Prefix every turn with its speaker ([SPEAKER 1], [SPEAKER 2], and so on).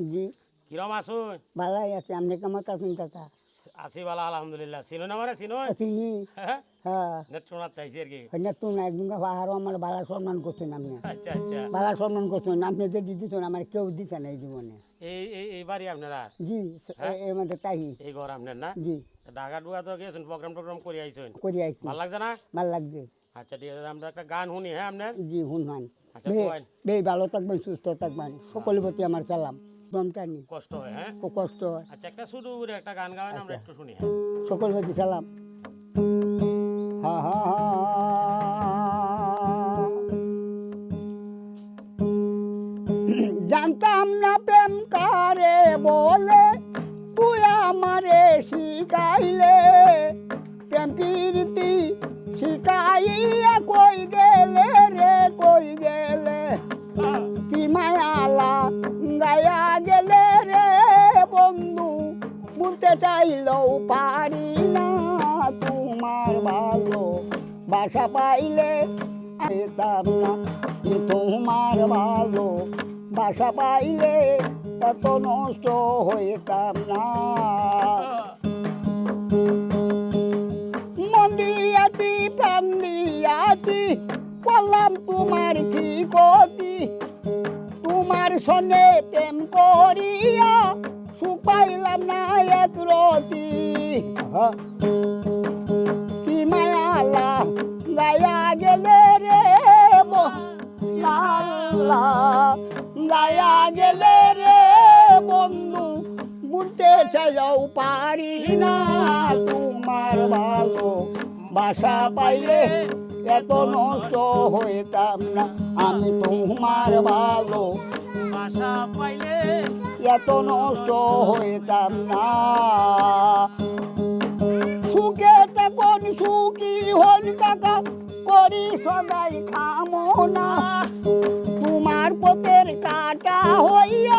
[SPEAKER 1] জি।
[SPEAKER 2] কিরম আসুন
[SPEAKER 1] ভালাই আছে আপনি কেমন আছেন চাচা?
[SPEAKER 2] আসি বালা আলহামদুলিল্লাহ। ছিল না মানে ছিল
[SPEAKER 1] চিনি
[SPEAKER 2] হ্যাঁ?
[SPEAKER 1] হ্যাঁ।
[SPEAKER 2] চাইছি আর কি।
[SPEAKER 1] হইনা তো না আমার বালা সম্মান করছেন আপনি।
[SPEAKER 2] আচ্ছা আচ্ছা।
[SPEAKER 1] বালা সম্মান করছেন আপনি যে দিতেছেন আমার কেউ দিতে না এই জীবনে।
[SPEAKER 2] এই এই এই বাড়ি আপনারা
[SPEAKER 1] জি
[SPEAKER 2] হ্যাঁ?
[SPEAKER 1] এর মধ্যে তাই।
[SPEAKER 2] এই ঘর আপনার না?
[SPEAKER 1] জি।
[SPEAKER 2] ঢাকা ডুকা তো গেছেন প্রোগ্রাম টোগ্রাম করে আইছেন?
[SPEAKER 1] করি
[SPEAKER 2] ভালো লাগছে না?
[SPEAKER 1] ভালো লাগছে।
[SPEAKER 2] আচ্ছা ঠিক আছে আমরা একটা গান শুনি হ্যাঁ আপনার?
[SPEAKER 1] জি হুনহান
[SPEAKER 2] আচ্ছা,
[SPEAKER 1] বে ভালো থাকবেন সুস্থ থাকবেন। সকলের প্রতি আমার সালাম। দমটা নি
[SPEAKER 2] কষ্ট হয় হ্যাঁ?
[SPEAKER 1] খুব কষ্ট হয়।
[SPEAKER 2] আচ্ছা একটা শুধু একটা গান গাওয়ান আমরা
[SPEAKER 1] আচ্ছা।
[SPEAKER 2] একটু শুনি।
[SPEAKER 1] সকল সালাম। হা হা হা। জানতাম না প্রেম কারে বলে তুই আমারে শিখাইলে। প্রেম প্রীতি শিখাইয়া কই গেলে রে কই গেলে বলতে চাইলেও পারি না তোমার ভালো বাসা পাইলে। পেতাম না তোমার ভালো বাসা পাইলে এত নষ্ট হইতাম না। মন দিয়াছি, প্রাণ দিয়াছি, বললাম তোমার কি গতি? তোমার সনে প্রেম করিয়া সুখ পাইলাম না এক রতি কি মায়ালা গায়া গেলে রে গায়া গেলে রে বন্ধু। বুঝতে চাইলেও পারি না তোমার ভালো বাসা পাইলে। এত নষ্ট হইতাম না, আমি তোমার ভালো।
[SPEAKER 2] আশা পাইলে
[SPEAKER 1] এত নষ্ট হইতাম না। সুখে তখন সুখী হল কাকা করি সদাই কামনা। তোমার পথের কাটা হইয়া